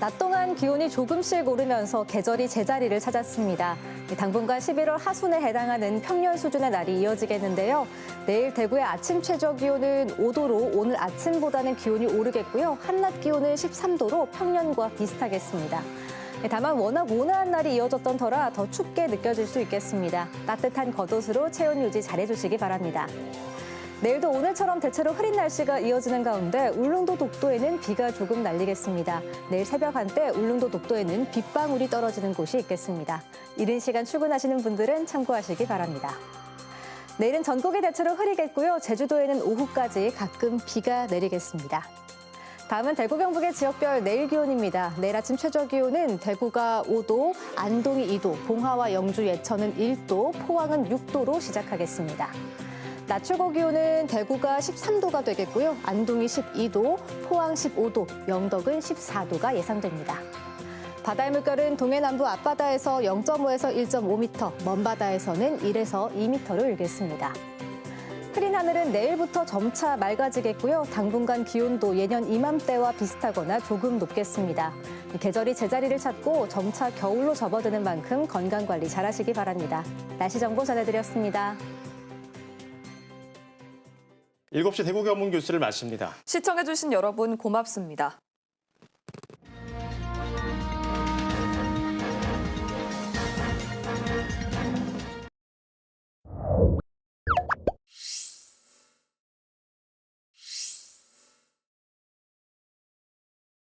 낮 동안 기온이 조금씩 오르면서 계절이 제자리를 찾았습니다. 당분간 11월 하순에 해당하는 평년 수준의 날이 이어지겠는데요. 내일 대구의 아침 최저 기온은 5도로 오늘 아침보다는 기온이 오르겠고요. 한낮 기온은 13도로 평년과 비슷하겠습니다. 다만 워낙 온화한 날이 이어졌던 터라 더 춥게 느껴질 수 있겠습니다. 따뜻한 겉옷으로 체온 유지 잘해주시기 바랍니다. 내일도 오늘처럼 대체로 흐린 날씨가 이어지는 가운데 울릉도 독도에는 비가 조금 날리겠습니다. 내일 새벽 한때 울릉도 독도에는 빗방울이 떨어지는 곳이 있겠습니다. 이른 시간 출근하시는 분들은 참고하시기 바랍니다. 내일은 전국이 대체로 흐리겠고요. 제주도에는 오후까지 가끔 비가 내리겠습니다. 다음은 대구 경북의 지역별 내일 기온입니다. 내일 아침 최저 기온은 대구가 5도, 안동이 2도, 봉화와 영주 예천은 1도, 포항은 6도로 시작하겠습니다. 낮 최고 기온은 대구가 13도가 되겠고요. 안동이 12도, 포항 15도, 영덕은 14도가 예상됩니다. 바다의 물결은 동해 남부 앞바다에서 0.5에서 1.5m, 먼바다에서는 1에서 2m로 일겠습니다. 흐린 하늘은 내일부터 점차 맑아지겠고요. 당분간 기온도 예년 이맘때와 비슷하거나 조금 높겠습니다. 계절이 제자리를 찾고 점차 겨울로 접어드는 만큼 건강 관리 잘하시기 바랍니다. 날씨 정보 전해드렸습니다. 7시 대구 경문 뉴스를 마칩니다. 시청해주신 여러분 고맙습니다.